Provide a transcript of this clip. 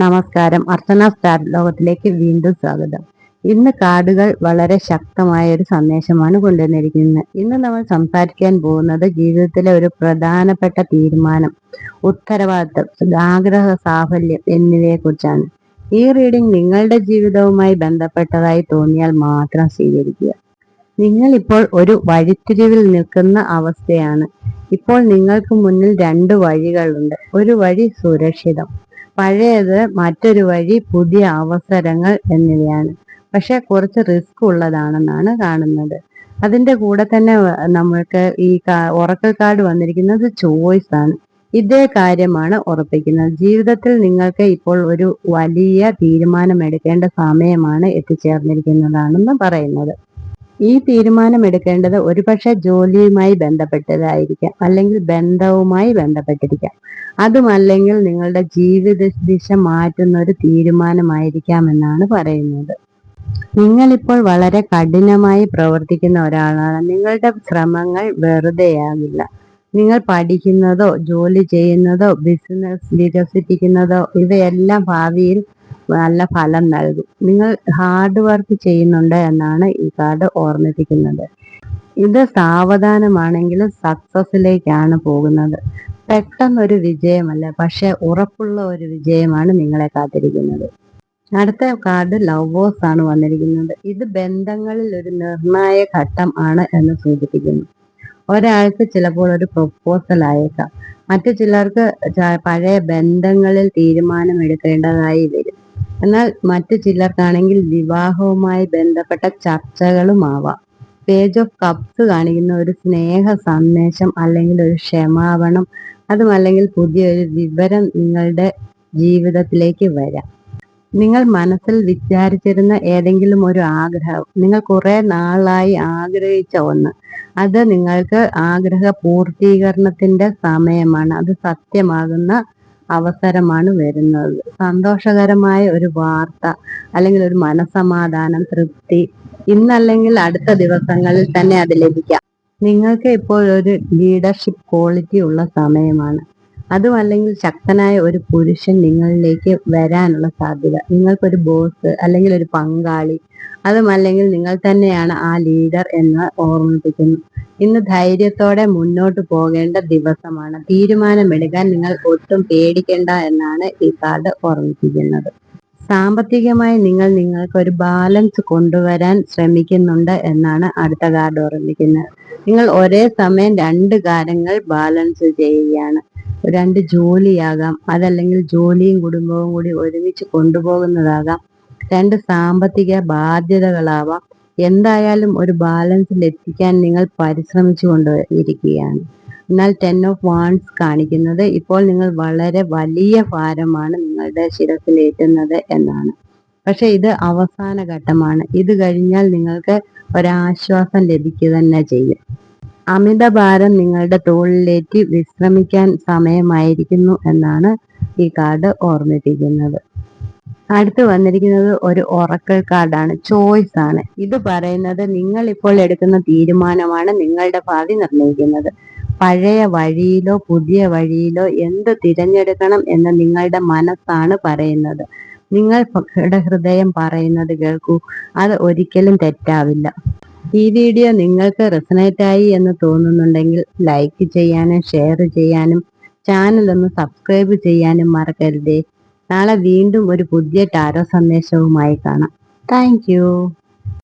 നമസ്കാരം. അർച്ചന സ്റ്റാർ ലോകത്തിലേക്ക് വീണ്ടും സ്വാഗതം. ഇന്ന് കാർഡുകൾ വളരെ ശക്തമായ ഒരു സന്ദേശമാണ് കൊണ്ടുവന്നിരിക്കുന്നത്. ഇന്ന് നമ്മൾ സംസാരിക്കാൻ പോകുന്നത് ജീവിതത്തിലെ ഒരു പ്രധാനപ്പെട്ട തീരുമാനം ഉത്തരവാദിത്തം ആഗ്രഹ സാഫല്യം എന്നിവയെ കുറിച്ചാണ് ഈ റീഡിംഗ് നിങ്ങളുടെ ജീവിതവുമായി ബന്ധപ്പെട്ടതായി തോന്നിയാൽ മാത്രം സ്വീകരിക്കുക. നിങ്ങൾ ഇപ്പോൾ ഒരു വഴിത്തിരിവിൽ നിൽക്കുന്ന അവസ്ഥയാണ്. ഇപ്പോൾ നിങ്ങൾക്ക് മുന്നിൽ രണ്ട് വഴികളുണ്ട്. ഒരു വഴി സുരക്ഷിതം പഴയത് മറ്റൊരു വഴി പുതിയ അവസരങ്ങൾ എന്നിവയാണ്. പക്ഷെ കുറച്ച് റിസ്ക് ഉള്ളതാണെന്നാണ് കാണുന്നത്. അതിന്റെ കൂടെ തന്നെ നമ്മൾക്ക് ഈ ഉറക്കൽ കാർഡ് വന്നിരിക്കുന്നത് ചോയ്സ് ആണ്. ഇതേ കാര്യമാണ് ഉറപ്പിക്കുന്നത് ജീവിതത്തിൽ നിങ്ങൾക്ക് ഇപ്പോൾ ഒരു വലിയ തീരുമാനം എടുക്കേണ്ട സമയമാണ് എത്തിച്ചേർന്നിരിക്കുന്നതാണെന്ന് പറയുന്നത്. ഈ തീരുമാനമെടുക്കേണ്ടത് ഒരുപക്ഷെ ജോലിയുമായി ബന്ധപ്പെട്ടതായിരിക്കാം അല്ലെങ്കിൽ ബന്ധവുമായി ബന്ധപ്പെട്ടിരിക്കാം. അതുമല്ലെങ്കിൽ നിങ്ങളുടെ ജീവിത ദിശ മാറ്റുന്ന ഒരു തീരുമാനമായിരിക്കാം എന്നാണ് പറയുന്നത്. നിങ്ങളിപ്പോൾ വളരെ കഠിനമായി പ്രവർത്തിക്കുന്ന ഒരാളാണ്. നിങ്ങളുടെ ശ്രമങ്ങൾ വെറുതെയാകില്ല. നിങ്ങൾ പഠിക്കുന്നതോ ജോലി ചെയ്യുന്നതോ ബിസിനസ് വികസിപ്പിക്കുന്നതോ ഇവയെല്ലാം ഭാവിയിൽ നല്ല ഫലം നൽകും. നിങ്ങൾ ഹാർഡ് വർക്ക് ചെയ്യുന്നുണ്ട് എന്നാണ് ഈ കാർഡ് ഓർമ്മിപ്പിക്കുന്നത്. ഇത് സാവധാനമാണെങ്കിലും സക്സസിലേക്കാണ് പോകുന്നത്. പെട്ടെന്നൊരു വിജയമല്ല പക്ഷെ ഉറപ്പുള്ള ഒരു വിജയമാണ് നിങ്ങളെ കാത്തിരിക്കുന്നത്. അടുത്ത കാർഡ് ലവേഴ്സ് ആണ് വന്നിരിക്കുന്നത്. ഇത് ബന്ധങ്ങളിൽ ഒരു നിർണായ ഘട്ടം ആണ് എന്ന് സൂചിപ്പിക്കുന്നു. ഒരാൾക്ക് ചിലപ്പോൾ ഒരു പ്രൊപ്പോസൽ അയക്കാം മറ്റു ചിലർക്ക് പഴയ ബന്ധങ്ങളിൽ തീരുമാനം എടുക്കേണ്ടതായി വരും. എന്നാൽ മറ്റു ചിലർക്കാണെങ്കിൽ വിവാഹവുമായി ബന്ധപ്പെട്ട ചർച്ചകളും ആവാം പേജ് ഓഫ് കപ്സ് കാണിക്കുന്ന ഒരു സ്നേഹ സന്ദേശം അല്ലെങ്കിൽ ഒരു ക്ഷമാപണം അതുമല്ലെങ്കിൽ പുതിയൊരു വിവരം നിങ്ങളുടെ ജീവിതത്തിലേക്ക് വരാം. നിങ്ങൾ മനസ്സിൽ വിചാരിച്ചിരുന്ന ഏതെങ്കിലും ഒരു ആഗ്രഹം നിങ്ങൾ കുറെ നാളായി ആഗ്രഹിച്ച ഒന്ന് അത് നിങ്ങൾക്ക് ആഗ്രഹ പൂർത്തീകരണത്തിന്റെ സമയമാണ്. അത് സത്യമാകുന്ന അവസരമാണ് വരുന്നത്. സന്തോഷകരമായ ഒരു വാർത്ത അല്ലെങ്കിൽ ഒരു മനസമാധാനം തൃപ്തി ഇന്നല്ലെങ്കിൽ അടുത്ത ദിവസങ്ങളിൽ തന്നെ അത് ലഭിക്കാം. നിങ്ങൾക്ക് ഇപ്പോൾ ഒരു ലീഡർഷിപ്പ് ക്വാളിറ്റി ഉള്ള സമയമാണ്. അതുമല്ലെങ്കിൽ ശക്തനായ ഒരു പുരുഷൻ നിങ്ങളിലേക്ക് വരാനുള്ള സാധ്യത. നിങ്ങൾക്കൊരു ബോസ് അല്ലെങ്കിൽ ഒരു പങ്കാളി അതുമല്ലെങ്കിൽ നിങ്ങൾ തന്നെയാണ് ആ ലീഡർ എന്ന് ഓർമ്മിപ്പിക്കുന്നു. ഇന്ന് ധൈര്യത്തോടെ മുന്നോട്ട് പോകേണ്ട ദിവസമാണ്. തീരുമാനമെടുക്കാൻ നിങ്ങൾ ഒട്ടും പേടിക്കേണ്ട എന്നാണ് ഈ കാർഡ് ഓർമ്മിപ്പിക്കുന്നത്. സാമ്പത്തികമായി നിങ്ങൾ നിങ്ങൾക്ക് ഒരു ബാലൻസ് കൊണ്ടുവരാൻ ശ്രമിക്കുന്നുണ്ട് എന്നാണ് അടുത്ത കാർഡ് ഓർമ്മിക്കുന്നത്. നിങ്ങൾ ഒരേ സമയം രണ്ട് കാര്യങ്ങൾ ബാലൻസ് ചെയ്യുകയാണ്. രണ്ട് ജോലിയാകാം. അതല്ലെങ്കിൽ ജോലിയും കുടുംബവും കൂടി ഒരുമിച്ച് കൊണ്ടുപോകുന്നതാകാം. രണ്ട് സാമ്പത്തിക ബാധ്യതകളാവാം. എന്തായാലും ഒരു ബാലൻസിൽ എത്തിക്കാൻ നിങ്ങൾ പരിശ്രമിച്ചു കൊണ്ടിരിക്കുകയാണ് എന്നാൽ ടെൻ ഓഫ് വാൺസ് കാണിക്കുന്നത് ഇപ്പോൾ നിങ്ങൾ വളരെ വലിയ ഭാരമാണ് നിങ്ങളുടെ ശിരസിലേറ്റുന്നത് എന്നാണ്. പക്ഷെ ഇത് അവസാന ഘട്ടമാണ്. ഇത് കഴിഞ്ഞാൽ നിങ്ങൾക്ക് ഒരാശ്വാസം ലഭിക്കുക തന്നെ ചെയ്യും. അമിതഭാരം നിങ്ങളുടെ തോളിലേക്ക് വിശ്രമിക്കാൻ സമയമായിരിക്കുന്നു എന്നാണ് ഈ കാർഡ് ഓർമ്മിപ്പിക്കുന്നത്. അടുത്ത് വന്നിരിക്കുന്നത് ഒരു ഒറക്കൽ കാർഡാണ് ചോയ്സ് ആണ്. ഇത് പറയുന്നത് നിങ്ങൾ ഇപ്പോൾ എടുക്കുന്ന തീരുമാനമാണ് നിങ്ങളുടെ ഭാവി നിർണയിക്കുന്നത്. പഴയ വഴിയിലോ പുതിയ വഴിയിലോ എന്ത് തിരഞ്ഞെടുക്കണം എന്ന് നിങ്ങളുടെ മനസ്സാണ് പറയുന്നത്. നിങ്ങൾ ഹൃദയം പറയുന്നത് കേൾക്കൂ അത് ഒരിക്കലും തെറ്റാവില്ല. ഈ വീഡിയോ നിങ്ങൾക്ക് റെസനേറ്റ് ആയി എന്ന് തോന്നുന്നുണ്ടെങ്കിൽ ലൈക്ക് ചെയ്യാനും ഷെയർ ചെയ്യാനും ചാനൽ ഒന്ന് സബ്സ്ക്രൈബ് ചെയ്യാനും മറക്കരുതേ. നാളെ വീണ്ടും ഒരു പുതിയ ടാരോ സന്ദേശവുമായി കാണാം. താങ്ക്